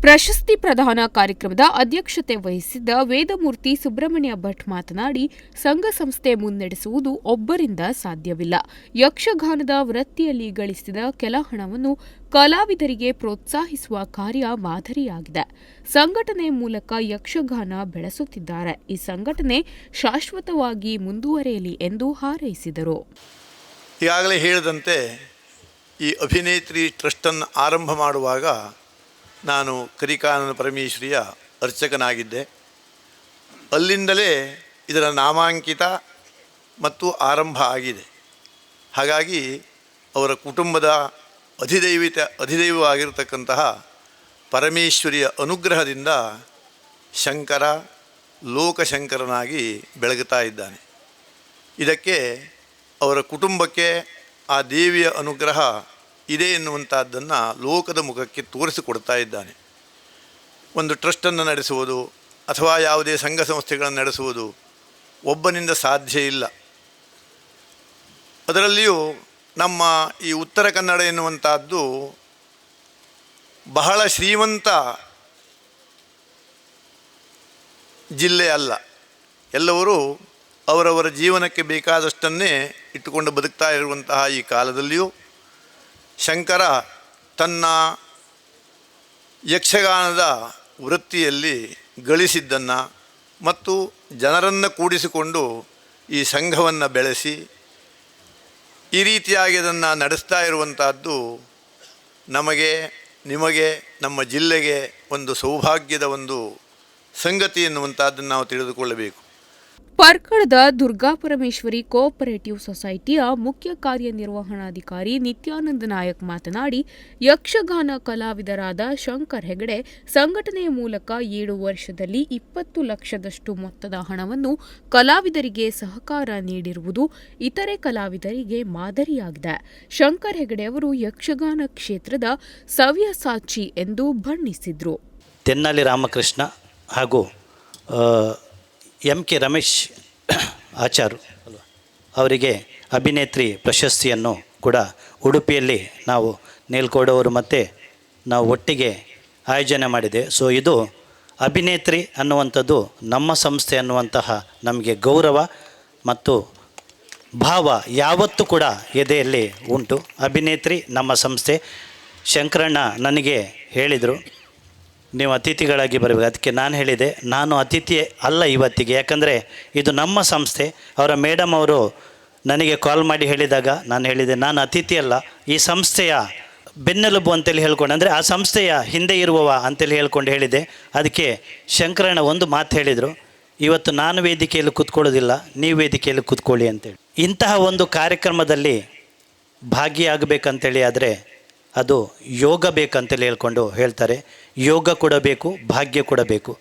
ಪ್ರಶಸ್ತಿ ಪ್ರದಾನ ಕಾರ್ಯಕ್ರಮದ ಅಧ್ಯಕ್ಷತೆ ವಹಿಸಿದ್ದ ವೇದಮೂರ್ತಿ ಸುಬ್ರಹ್ಮಣ್ಯ ಭಟ್ ಮಾತನಾಡಿ, ಸಂಘ ಸಂಸ್ಥೆ ಮುನ್ನಡೆಸುವುದು ಒಬ್ಬರಿಂದ ಸಾಧ್ಯವಿಲ್ಲ. ಯಕ್ಷಗಾನದ ವೃತ್ತಿಯಲ್ಲಿ ಗಳಿಸಿದ ಕೆಲ ಹಣವನ್ನು ಕಲಾವಿದರಿಗೆ ಪ್ರೋತ್ಸಾಹಿಸುವ ಕಾರ್ಯ ಮಾದರಿಯಾಗಿದೆ. ಸಂಘಟನೆ ಮೂಲಕ ಯಕ್ಷಗಾನ ಬೆಳೆಸುತ್ತಿದ್ದಾರೆ. ಈ ಸಂಘಟನೆ ಶಾಶ್ವತವಾಗಿ ಮುಂದುವರೆಯಲಿ ಎಂದು ಹಾರೈಸಿದರು. ಈಗಾಗಲೇ ಹೇಳಿದಂತೆ ಈ ಅಭಿನೇತ್ರಿ ಟ್ರಸ್ಟನ್ನು ಆರಂಭ ಮಾಡುವಾಗ ನಾನು ಕರಿಕಾನನ ಪರಮೇಶ್ವರಿಯ ಅರ್ಚಕನಾಗಿದ್ದೆ. ಅಲ್ಲಿಂದಲೇ ಇದರ ನಾಮಾಂಕಿತ ಮತ್ತು ಆರಂಭ ಆಗಿದೆ. ಹಾಗಾಗಿ ಅವರ ಕುಟುಂಬದ ಅಧಿದೈವಿತ, ಅಧಿದೈವವಾಗಿರತಕ್ಕಂತಹ ಪರಮೇಶ್ವರಿಯ ಅನುಗ್ರಹದಿಂದ ಶಂಕರ ಲೋಕಶಂಕರನಾಗಿ ಬೆಳಗುತ್ತಾ ಇದ್ದಾನೆ. ಇದಕ್ಕೆ ಅವರ ಕುಟುಂಬಕ್ಕೆ ಆ ದೇವಿಯ ಅನುಗ್ರಹ ಇದೆ ಎನ್ನುವಂಥದ್ದನ್ನು ಲೋಕದ ಮುಖಕ್ಕೆ ತೋರಿಸಿಕೊಡ್ತಾ ಇದ್ದಾನೆ. ಒಂದು ಟ್ರಸ್ಟನ್ನು ನಡೆಸುವುದು ಅಥವಾ ಯಾವುದೇ ಸಂಘ ಸಂಸ್ಥೆಗಳನ್ನು ನಡೆಸುವುದು ಒಬ್ಬನಿಂದ ಸಾಧ್ಯ ಇಲ್ಲ. ಅದರಲ್ಲಿಯೂ ನಮ್ಮ ಈ ಉತ್ತರ ಕನ್ನಡ ಎನ್ನುವಂಥದ್ದು ಬಹಳ ಶ್ರೀಮಂತ ಜಿಲ್ಲೆ ಅಲ್ಲ. ಎಲ್ಲವರು ಅವರವರ ಜೀವನಕ್ಕೆ ಬೇಕಾದಷ್ಟನ್ನೇ ಇಟ್ಟುಕೊಂಡು ಬದುಕ್ತಾ ಇರುವಂತಹ ಈ ಕಾಲದಲ್ಲಿಯೂ ಶಂಕರ ತನ್ನ ಯಕ್ಷಗಾನದ ವೃತ್ತಿಯಲ್ಲಿ ಗಳಿಸಿದ್ದನ್ನು ಮತ್ತು ಜನರನ್ನು ಕೂಡಿಸಿಕೊಂಡು ಈ ಸಂಘವನ್ನು ಬೆಳೆಸಿ, ಈ ರೀತಿಯಾಗಿ ಅದನ್ನು ನಡೆಸ್ತಾ ಇರುವಂತಹದ್ದು ನಮಗೆ, ನಿಮಗೆ, ನಮ್ಮ ಜಿಲ್ಲೆಗೆ ಒಂದು ಸೌಭಾಗ್ಯದ ಒಂದು ಸಂಗತಿ ಎನ್ನುವಂಥದ್ದನ್ನು ನಾವು ತಿಳಿದುಕೊಳ್ಳಬೇಕು. ಪರ್ಕಳದ ದುರ್ಗಾಪರಮೇಶ್ವರಿ ಕೋಆಪರೇಟಿವ್ ಸೊಸೈಟಿಯ ಮುಖ್ಯ ಕಾರ್ಯನಿರ್ವಹಣಾಧಿಕಾರಿ ನಿತ್ಯಾನಂದ ನಾಯಕ್ ಮಾತನಾಡಿ, ಯಕ್ಷಗಾನ ಕಲಾವಿದರಾದ ಶಂಕರ್ ಹೆಗಡೆ ಸಂಘಟನೆಯ ಮೂಲಕ ಏಳು ವರ್ಷದಲ್ಲಿ ಇಪ್ಪತ್ತು ಲಕ್ಷದಷ್ಟು ಮೊತ್ತದ ಹಣವನ್ನು ಕಲಾವಿದರಿಗೆ ಸಹಕಾರ ನೀಡಿರುವುದು ಇತರೆ ಕಲಾವಿದರಿಗೆ ಮಾದರಿಯಾಗಿದೆ. ಶಂಕರ್ ಹೆಗಡೆ ಅವರು ಯಕ್ಷಗಾನ ಕ್ಷೇತ್ರದ ಸವ್ಯಸಾಚಿ ಎಂದು ಬಣ್ಣಿಸಿದರು. ತೆನ್ನಾಲಿ ರಾಮಕೃಷ್ಣ ಹಾಗೂ ಎಂ ಕೆ ರಮೇಶ್ ಆಚಾರ್ ಅವರಿಗೆ ಅಭಿನೇತ್ರಿ ಪ್ರಶಸ್ತಿಯನ್ನು ಕೂಡ ಉಡುಪಿಯಲ್ಲಿ ನಾವು ನೀಲ್ಕೋಡವರು ಮತ್ತು ನಾವು ಒಟ್ಟಿಗೆ ಆಯೋಜನೆ ಮಾಡಿದೆ. ಸೊ ಇದು ಅಭಿನೇತ್ರಿ ಅನ್ನುವಂಥದ್ದು ನಮ್ಮ ಸಂಸ್ಥೆ ಅನ್ನುವಂತಹ ನಮಗೆ ಗೌರವ ಮತ್ತು ಭಾವ ಯಾವತ್ತೂ ಕೂಡ ಎದೆಯಲ್ಲಿ ಉಂಟು. ಅಭಿನೇತ್ರಿ ನಮ್ಮ ಸಂಸ್ಥೆ. ಶಂಕರಣ್ಣ ನನಗೆ ಹೇಳಿದರು. ನೀವು ಅತಿಥಿಗಳಾಗಿ ಬರಬೇಕು. ಅದಕ್ಕೆ ನಾನು ಹೇಳಿದೆ, ನಾನು ಅತಿಥಿ ಅಲ್ಲ ಇವತ್ತಿಗೆ. ಯಾಕಂದರೆ ಇದು ನಮ್ಮ ಸಂಸ್ಥೆ. ಅವರ ಮೇಡಮ್ ಅವರು ನನಗೆ ಕಾಲ್ ಮಾಡಿ ಹೇಳಿದಾಗ ನಾನು ಹೇಳಿದೆ, ನಾನು ಅತಿಥಿ ಅಲ್ಲ, ಈ ಸಂಸ್ಥೆಯ ಬೆನ್ನೆಲುಬು ಅಂತೇಳಿ ಹೇಳ್ಕೊಂಡು, ಅಂದರೆ ಆ ಸಂಸ್ಥೆಯ ಹಿಂದೆ ಇರುವವ ಅಂತೇಳಿ ಹೇಳ್ಕೊಂಡು ಹೇಳಿದೆ. ಅದಕ್ಕೆ ಶಂಕರಣ್ಣ ಒಂದು ಮಾತು ಹೇಳಿದರು, ಇವತ್ತು ನಾನು ವೇದಿಕೆಯಲ್ಲಿ ಕೂತ್ಕೊಳ್ಳೋದಿಲ್ಲ, ನೀವು ವೇದಿಕೆಯಲ್ಲಿ ಕೂತ್ಕೊಳ್ಳಿ ಅಂತೇಳಿ. ಇಂತಹ ಒಂದು ಕಾರ್ಯಕ್ರಮದಲ್ಲಿ ಭಾಗಿಯಾಗಬೇಕಂತೇಳಿ ಆದರೆ ಅದು ಯೋಗ ಬೇಕಂತೇಳಿ ಹೇಳ್ಕೊಂಡು ಹೇಳ್ತಾರೆ. ಯೋಗ ಕೊಡಬೇಕು ಭಾಗ್ಯ ಕೊಡಬೇಕು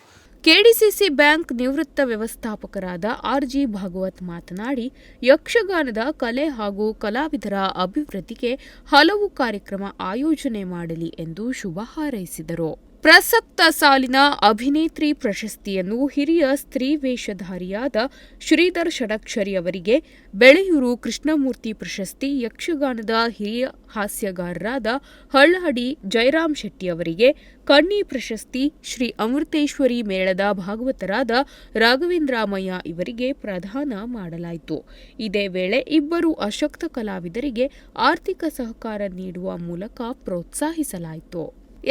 ಕೆಡಿಸಿಸಿ ಬ್ಯಾಂಕ್ ನಿವೃತ್ತ ವ್ಯವಸ್ಥಾಪಕರಾದ ಆರ್ ಜಿ ಭಾಗವತ್ ಮಾತನಾಡಿ, ಯಕ್ಷಗಾನದ ಕಲೆ ಹಾಗೂ ಕಲಾವಿದರ ಅಭಿವೃದ್ಧಿಗೆ ಹಲವು ಕಾರ್ಯಕ್ರಮ ಆಯೋಜನೆ ಮಾಡಲಿ ಎಂದು ಶುಭ ಹಾರೈಸಿದರು. ಪ್ರಸಕ್ತ ಸಾಲಿನ ಅಭಿನೇತ್ರಿ ಪ್ರಶಸ್ತಿಯನ್ನು ಹಿರಿಯ ಸ್ತ್ರೀ ವೇಷಧಾರಿಯಾದ ಶ್ರೀಧರ್ ಷಡಕ್ಷರಿ ಅವರಿಗೆ ಬೆಳೆಯೂರು ಕೃಷ್ಣಮೂರ್ತಿ ಪ್ರಶಸ್ತಿ ಯಕ್ಷಗಾನದ ಹಿರಿಯ ಹಾಸ್ಯಗಾರರಾದ ಹಳ್ಳಹಡಿ ಜಯರಾಮ್ ಶೆಟ್ಟಿ ಅವರಿಗೆ ಕಣ್ಣಿ ಪ್ರಶಸ್ತಿ ಶ್ರೀ ಅಮೃತೇಶ್ವರಿ ಮೇಳದ ಭಾಗವತರಾದ ರಾಘವೇಂದ್ರಾಮಯ್ಯ ಇವರಿಗೆ ಪ್ರದಾನ ಮಾಡಲಾಯಿತು. ಇದೇ ವೇಳೆ ಇಬ್ಬರು ಅಶಕ್ತ ಕಲಾವಿದರಿಗೆ ಆರ್ಥಿಕ ಸಹಕಾರ ನೀಡುವ ಮೂಲಕ ಪ್ರೋತ್ಸಾಹಿಸಲಾಯಿತು.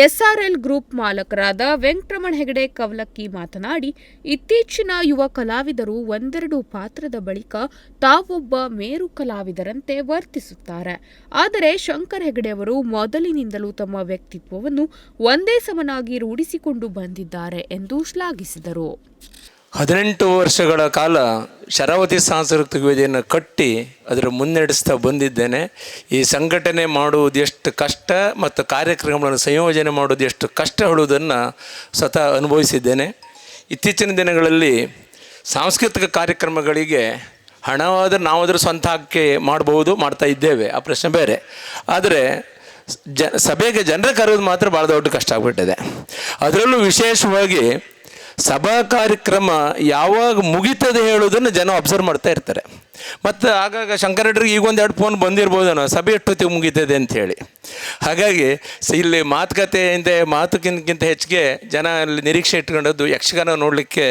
ಎಸ್ಆರ್ಎಲ್ ಗ್ರೂಪ್ ಮಾಲಕರಾದ ವೆಂಕಟರಮಣ ಹೆಗಡೆ ಕವಲಕ್ಕಿ ಮಾತನಾಡಿ, ಇತ್ತೀಚಿನ ಯುವ ಕಲಾವಿದರು ಒಂದೆರಡು ಪಾತ್ರದ ಬಳಿಕ ತಾವೊಬ್ಬ ಮೇರು ಕಲಾವಿದರಂತೆ ವರ್ತಿಸುತ್ತಾರೆ. ಆದರೆ ಶಂಕರ್ ಹೆಗಡೆ ಅವರು ಮೊದಲಿನಿಂದಲೂ ತಮ್ಮ ವ್ಯಕ್ತಿತ್ವವನ್ನು ಒಂದೇ ಸಮನಾಗಿ ರೂಢಿಸಿಕೊಂಡು ಬಂದಿದ್ದಾರೆ ಎಂದು ಶ್ಲಾಘಿಸಿದರು. ಹದಿನೆಂಟು ವರ್ಷಗಳ ಕಾಲ ಶರಾವತಿ ಸಾಂಸ್ಕೃತಿಕ ವೇದಿಯನ್ನು ಕಟ್ಟಿ ಅದರ ಮುನ್ನಡೆಸ್ತಾ ಬಂದಿದ್ದೇನೆ. ಈ ಸಂಘಟನೆ ಮಾಡುವುದು ಎಷ್ಟು ಕಷ್ಟ ಮತ್ತು ಕಾರ್ಯಕ್ರಮಗಳನ್ನು ಸಂಯೋಜನೆ ಮಾಡೋದು ಎಷ್ಟು ಕಷ್ಟ ಹೇಳುವುದನ್ನು ಸ್ವತಃ ಅನುಭವಿಸಿದ್ದೇನೆ. ಇತ್ತೀಚಿನ ದಿನಗಳಲ್ಲಿ ಸಾಂಸ್ಕೃತಿಕ ಕಾರ್ಯಕ್ರಮಗಳಿಗೆ ಹಣವಾದರೂ ನಾವಾದರೂ ಸ್ವಂತ ಹಾಕಿ ಮಾಡ್ಬೋದು, ಮಾಡ್ತಾ ಇದ್ದೇವೆ. ಆ ಪ್ರಶ್ನೆ ಬೇರೆ. ಆದರೆ ಜ, ಸಭೆಗೆ ಜನರ ಕರೆಯೋದು ಮಾತ್ರ ಭಾಳ ದೊಡ್ಡ ಕಷ್ಟ ಆಗ್ಬಿಟ್ಟಿದೆ. ಅದರಲ್ಲೂ ವಿಶೇಷವಾಗಿ ಸಭಾ ಕಾರ್ಯಕ್ರಮ ಯಾವಾಗ ಮುಗಿತದೆ ಹೇಳೋದನ್ನು ಜನ ಅಬ್ಸರ್ವ್ ಮಾಡ್ತಾ ಇರ್ತಾರೆ. ಮತ್ತು ಆಗಾಗ ಶಂಕರಡ್ರಿಗೆ ಈಗ ಎರಡು ಫೋನ್ ಬಂದಿರ್ಬೋದೇನೋ, ಸಭೆ ಎಷ್ಟೊತ್ತಿಗೆ ಮುಗಿತದೆ ಅಂತ ಹೇಳಿ. ಹಾಗಾಗಿ ಇಲ್ಲಿ ಮಾತುಕತೆಯಿಂದ ಮಾತುಕಿಂತ ಹೆಚ್ಚಿಗೆ ಜನ ಅಲ್ಲಿ ನಿರೀಕ್ಷೆ ಇಟ್ಕೊಂಡದ್ದು ಯಕ್ಷಗಾನ ನೋಡಲಿಕ್ಕೆ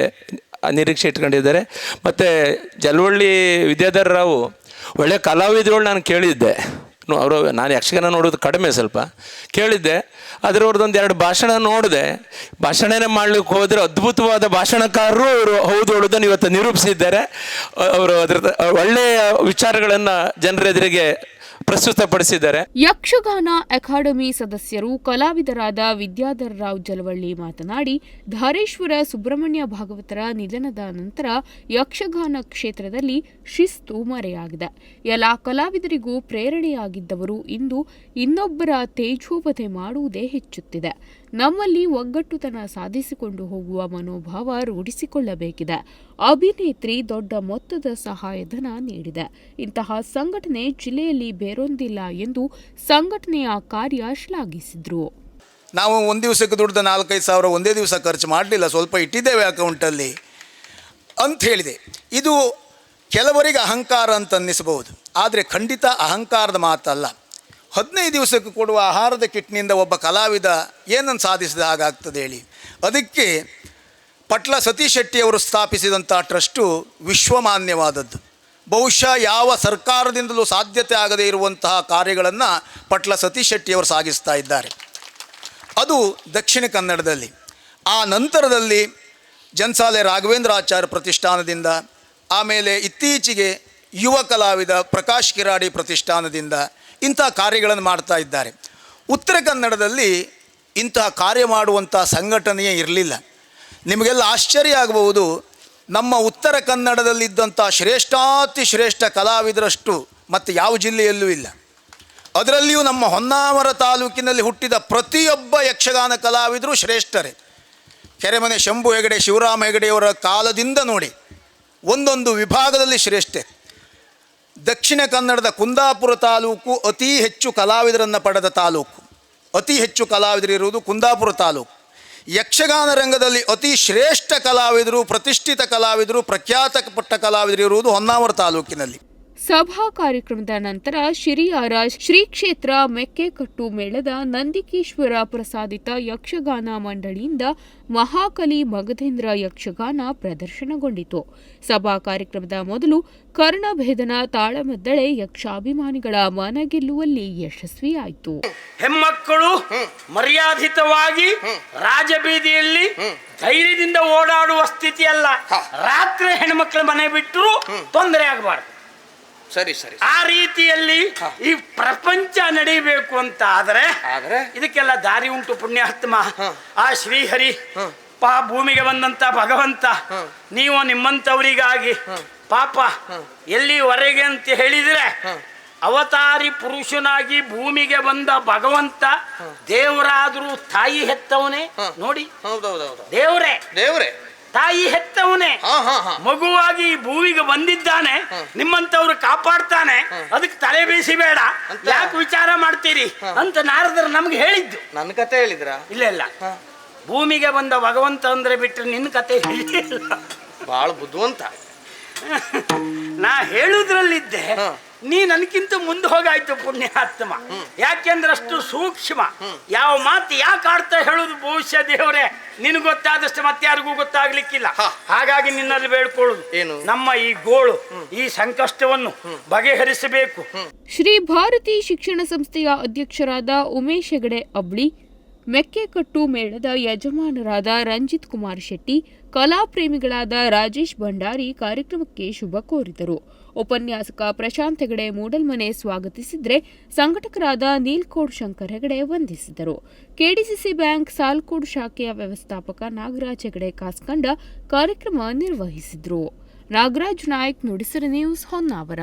ನಿರೀಕ್ಷೆ ಇಟ್ಕೊಂಡಿದ್ದಾರೆ. ಮತ್ತು ಜಲವಳ್ಳಿ ವಿದ್ಯಾಧರ ರಾವು ಒಳ್ಳೆಯ ಕಲಾವಿದರು ನಾನು ಕೇಳಿದ್ದೆ. ಅವರು, ನಾನು ಯಕ್ಷಗಾನ ನೋಡೋದು ಕಡಿಮೆ ಸ್ವಲ್ಪ. ಕೇಳಿದ್ದೆ ಅದರವ್ರದ್ದೊಂದು ಎರಡು ಭಾಷಣ ನೋಡಿದೆ. ಭಾಷಣನೇ ಮಾಡ್ಲಿಕ್ಕೆ ಹೋದರೆ ಅದ್ಭುತವಾದ ಭಾಷಣಕಾರರು ಅವರು ಹೌದು ಹೇಳೋದನ್ನು ಇವತ್ತು ನಿರೂಪಿಸಿದ್ದಾರೆ. ಅವರು ಅದರ ಒಳ್ಳೆಯ ವಿಚಾರಗಳನ್ನು ಜನರ ಎದುರಿಗೆ ಪ್ರಸ್ತುತಪಡಿಸಿದ್ದಾರೆ. ಯಕ್ಷಗಾನ ಅಕಾಡೆಮಿ ಸದಸ್ಯರು ಕಲಾವಿದರಾದ ವಿದ್ಯಾಧರ ರಾವ್ ಜಲವಳ್ಳಿ ಮಾತನಾಡಿ, ಧಾರೇಶ್ವರ ಸುಬ್ರಹ್ಮಣ್ಯ ಭಾಗವತರ ನಿಧನದ ನಂತರ ಯಕ್ಷಗಾನ ಕ್ಷೇತ್ರದಲ್ಲಿ ಶಿಸ್ತು ಮರೆಯಾಗಿದೆ. ಎಲ್ಲ ಕಲಾವಿದರಿಗೂ ಪ್ರೇರಣೆಯಾಗಿದ್ದವರು ಇಂದು ಇನ್ನೊಬ್ಬರ ತೇಜೋಪತೆ ಮಾಡುವುದೇ ಹೆಚ್ಚುತ್ತಿದೆ. ನಮ್ಮಲ್ಲಿ ಒಗ್ಗಟ್ಟುತನ ಸಾಧಿಸಿಕೊಂಡು ಹೋಗುವ ಮನೋಭಾವ ರೂಢಿಸಿಕೊಳ್ಳಬೇಕಿದೆ. ಅಭಿನೇತ್ರಿ ದೊಡ್ಡ ಮೊತ್ತದ ಸಹಾಯಧನ ನೀಡಿದೆ. ಇಂತಹ ಸಂಘಟನೆ ಜಿಲ್ಲೆಯಲ್ಲಿ ಬೇರೊಂದಿಲ್ಲ ಎಂದು ಸಂಘಟನೆಯ ಕಾರ್ಯ ಶ್ಲಾಘಿಸಿದ್ರು. ನಾವು ಒಂದು ದಿವಸಕ್ಕೆ ದುಡ್ದ ನಾಲ್ಕೈದು ಸಾವಿರ ಒಂದೇ ದಿವಸ ಖರ್ಚು ಮಾಡಲಿಲ್ಲ, ಸ್ವಲ್ಪ ಇಟ್ಟಿದ್ದೇವೆ ಅಕೌಂಟಲ್ಲಿ ಅಂತ ಹೇಳಿದೆ. ಇದು ಕೆಲವರಿಗೆ ಅಹಂಕಾರ ಅಂತ ಅನ್ನಿಸಬಹುದು. ಆದರೆ ಖಂಡಿತ ಅಹಂಕಾರದ ಮಾತಲ್ಲ. ಹದಿನೈದು ದಿವಸಕ್ಕೆ ಕೊಡುವ ಆಹಾರದ ಕಿಟ್ನಿಂದ ಒಬ್ಬ ಕಲಾವಿದ ಏನನ್ನು ಸಾಧಿಸಿದ ಹಾಗಾಗ್ತದೆ ಹೇಳಿ. ಅದಕ್ಕೆ ಪಟ್ಲ ಸತೀಶ್ ಶೆಟ್ಟಿಯವರು ಸ್ಥಾಪಿಸಿದಂಥ ಟ್ರಸ್ಟು ವಿಶ್ವಮಾನ್ಯವಾದದ್ದು. ಬಹುಶಃ ಯಾವ ಸರ್ಕಾರದಿಂದಲೂ ಸಾಧ್ಯತೆ ಆಗದೇ ಇರುವಂತಹ ಕಾರ್ಯಗಳನ್ನು ಪಟ್ಲ ಸತೀಶ್ ಶೆಟ್ಟಿಯವರು ಸಾಗಿಸ್ತಾ ಇದ್ದಾರೆ. ಅದು ದಕ್ಷಿಣ ಕನ್ನಡದಲ್ಲಿ. ಆ ನಂತರದಲ್ಲಿ ಜನ್ಸಾಲೆ ರಾಘವೇಂದ್ರ ಆಚಾರ್ಯ ಪ್ರತಿಷ್ಠಾನದಿಂದ, ಆಮೇಲೆ ಇತ್ತೀಚೆಗೆ ಯುವ ಕಲಾವಿದ ಪ್ರಕಾಶ್ ಕಿರಾಡಿ ಪ್ರತಿಷ್ಠಾನದಿಂದ ಇಂಥ ಕಾರ್ಯಗಳನ್ನು ಮಾಡ್ತಾ ಇದ್ದಾರೆ. ಉತ್ತರ ಕನ್ನಡದಲ್ಲಿ ಇಂತಹ ಕಾರ್ಯ ಮಾಡುವಂಥ ಸಂಘಟನೆಯೇ ಇರಲಿಲ್ಲ. ನಿಮಗೆಲ್ಲ ಆಶ್ಚರ್ಯ ಆಗಬಹುದು ನಮ್ಮ ಉತ್ತರ ಕನ್ನಡದಲ್ಲಿದ್ದಂಥ ಶ್ರೇಷ್ಠಾತಿ ಶ್ರೇಷ್ಠ ಕಲಾವಿದರಷ್ಟು ಮತ್ತು ಯಾವ ಜಿಲ್ಲೆಯಲ್ಲೂ ಇಲ್ಲ. ಅದರಲ್ಲಿಯೂ ನಮ್ಮ ಹೊನ್ನಾವರ ತಾಲೂಕಿನಲ್ಲಿ ಹುಟ್ಟಿದ ಪ್ರತಿಯೊಬ್ಬ ಯಕ್ಷಗಾನ ಕಲಾವಿದರು ಶ್ರೇಷ್ಠರೇ. ಕೆರೆಮನೆ ಶಂಭು ಹೆಗಡೆ, ಶಿವರಾಮ ಹೆಗಡೆಯವರ ಕಾಲದಿಂದ ನೋಡಿ ಒಂದೊಂದು ವಿಭಾಗದಲ್ಲಿ ಶ್ರೇಷ್ಠೆ. ದಕ್ಷಿಣ ಕನ್ನಡದ ಕುಂದಾಪುರ ತಾಲೂಕು ಅತಿ ಹೆಚ್ಚು ಕಲಾವಿದರನ್ನು ಪಡೆದ ತಾಲೂಕು. ಅತಿ ಹೆಚ್ಚು ಕಲಾವಿದರಿರುವುದು ಕುಂದಾಪುರ ತಾಲೂಕು. ಯಕ್ಷಗಾನ ರಂಗದಲ್ಲಿ ಅತಿ ಶ್ರೇಷ್ಠ ಕಲಾವಿದರು ಪ್ರತಿಷ್ಠಿತ ಕಲಾವಿದರು ಪ್ರಖ್ಯಾತ ಪಟ್ಟ ಕಲಾವಿದರು ಇರುವುದು ಹೊನ್ನಾವರ ತಾಲೂಕಿನಲ್ಲಿ. ಸಭಾ ಕಾರ್ಯಕ್ರಮದ ನಂತರ ಶಿರಿಯಾರ ಶ್ರೀ ಕ್ಷೇತ್ರ ಮೆಕ್ಕೆಕಟ್ಟು ಮೇಳದ ನಂದಿಕೇಶ್ವರ ಪ್ರಸಾದಿತ ಯಕ್ಷಗಾನ ಮಂಡಳಿಯಿಂದ ಮಹಾಕಲಿ ಮಗಧೇಂದ್ರ ಯಕ್ಷಗಾನ ಪ್ರದರ್ಶನಗೊಂಡಿತು. ಸಭಾ ಕಾರ್ಯಕ್ರಮದ ಮೊದಲು ಕರ್ಣಭೇದನ ತಾಳಮದ್ದಳೆ ಯಕ್ಷಾಭಿಮಾನಿಗಳ ಮನಗೆಲ್ಲುವಲ್ಲಿ ಯಶಸ್ವಿಯಾಯಿತು. ಹೆಮ್ಮಕ್ಕಳು ಮರ್ಯಾದಿತವಾಗಿ ರಾಜಬೀದಿಯಲ್ಲಿ ಧೈರ್ಯದಿಂದ ಓಡಾಡುವ ಸ್ಥಿತಿಯಲ್ಲ. ರಾತ್ರಿ ಹೆಣ್ಮಕ್ಳ ಮನೆ ಬಿಟ್ಟರು ತೊಂದರೆ ಆಗಬಾರ್ದು. ಸರಿ ಸರಿ ಆ ರೀತಿಯಲ್ಲಿ ಈ ಪ್ರಪಂಚ ನಡೀಬೇಕು ಅಂತ ಆದ್ರೆ ಆದ್ರೆ? ಇದಕ್ಕೆಲ್ಲ ದಾರಿ ಉಂಟು ಪುಣ್ಯಾತ್ಮ. ಆ ಶ್ರೀಹರಿ ಪಾ ಭೂಮಿಗೆ ಬಂದಂತ ಭಗವಂತ ನೀವು ನಿಮ್ಮಂತವರಿಗಾಗಿ ಪಾಪ ಎಲ್ಲಿವರೆಗೆ ಅಂತ ಹೇಳಿದ್ರೆ ಅವತಾರಿ ಪುರುಷನಾಗಿ ಭೂಮಿಗೆ ಬಂದ ಭಗವಂತ ದೇವರಾದ್ರೂ ತಾಯಿ ಹೆತ್ತವನೇ? ನೋಡಿ. ಹೌದೌದೌದು. ದೇವರೇ. ದೇವ್ರೆ. ತಾಯಿ ಹೆತ್ತವನೇ. ಮಗುವಾಗಿ ಭೂಮಿಗೆ ಬಂದಿದ್ದಾನೆ. ನಿಮ್ಮಂತವ್ರು ಕಾಪಾಡ್ತಾನೆ. ಅದಕ್ಕೆ ತಲೆ ಬೇಡ ಯಾಕೆ ವಿಚಾರ ಮಾಡ್ತೀರಿ? ಅಂತ ನಾರದ್ರ ನಮ್ಗೆ ಹೇಳಿದ್ದು. ನನ್ನ ಕತೆ ಹೇಳಿದ್ರ? ಇಲ್ಲ ಇಲ್ಲ. ಭೂಮಿಗೆ ಬಂದ ಭಗವಂತ ಅಂದ್ರೆ ಬಿಟ್ಟರೆ ನಿನ್ನ ಕತೆ ಹೇಳಿಲ್ಲ. ಬಾಳ ಬುದ್ಧಿವಂತ. ನಾ ಹೇಳುದ್ರಲ್ಲಿದ್ದೆ. ನೀ ನನಗಿಂತ ಮುಂದೆ ಹೋಗಾಯ್ತು ಪುಣ್ಯಾತ್ಮ. ಯಾಕೆಂದ್ರೆ ಅಷ್ಟು ಸೂಕ್ಷ್ಮ. ಯಾವ ಮಾತು ಯಾಕೆ ಆಡ್ತಾ ಹೇಳುದು ಭವಿಷ್ಯ ದೇವರೇ? ನಿನ್ ಗೊತ್ತಾದಷ್ಟು ಮತ್ತಾರಿಗೂ ಗೊತ್ತಾಗ್ಲಿಕ್ಕಿಲ್ಲ. ಹಾಗಾಗಿ ನಿನ್ನಲ್ಲಿ ಬೇಡ್ಕೊಳ್ಳುದು. ಏನು? ನಮ್ಮ ಈ ಗೋಳು ಈ ಸಂಕಷ್ಟವನ್ನು ಬಗೆಹರಿಸಬೇಕು. ಶ್ರೀ ಭಾರತಿ ಶಿಕ್ಷಣ ಸಂಸ್ಥೆಯ ಅಧ್ಯಕ್ಷರಾದ ಉಮೇಶ್ ಹೆಗಡೆ ಅಬ್ಳಿ ಮೆಕ್ಕೆಕಟ್ಟು ಮೇಳದ ಯಜಮಾನರಾದ ರಂಜಿತ್ ಕುಮಾರ್ ಶೆಟ್ಟಿ ಕಲಾಪ್ರೇಮಿಗಳಾದ ರಾಜೇಶ್ ಭಂಡಾರಿ ಕಾರ್ಯಕ್ರಮಕ್ಕೆ ಶುಭ ಕೋರಿದರು. ಉಪನ್ಯಾಸಕ ಪ್ರಶಾಂತ್ ಹೆಗಡೆ ಮೂಡಲ್ಮನೆ ಸ್ವಾಗತಿಸಿದರೆ ಸಂಘಟಕರಾದ ನೀಲ್ಕೋಡ್ ಶಂಕರ್ ಹೆಗಡೆ ವಂದಿಸಿದರು. ಕೆಡಿಸಿಸಿ ಬ್ಯಾಂಕ್ ಸಾಲ್ಕೋಡ್ ಶಾಖೆಯ ವ್ಯವಸ್ಥಾಪಕ ನಾಗರಾಜ್ ಹೆಗಡೆ ಕಾಸ್ಕಂಡ ಕಾರ್ಯಕ್ರಮ ನಿರ್ವಹಿಸಿದರು. ನಾಗರಾಜ್ ನಾಯಕ್ ನುಡಿಸಿರ ನ್ಯೂಸ್ ಹೊನ್ನಾವರ.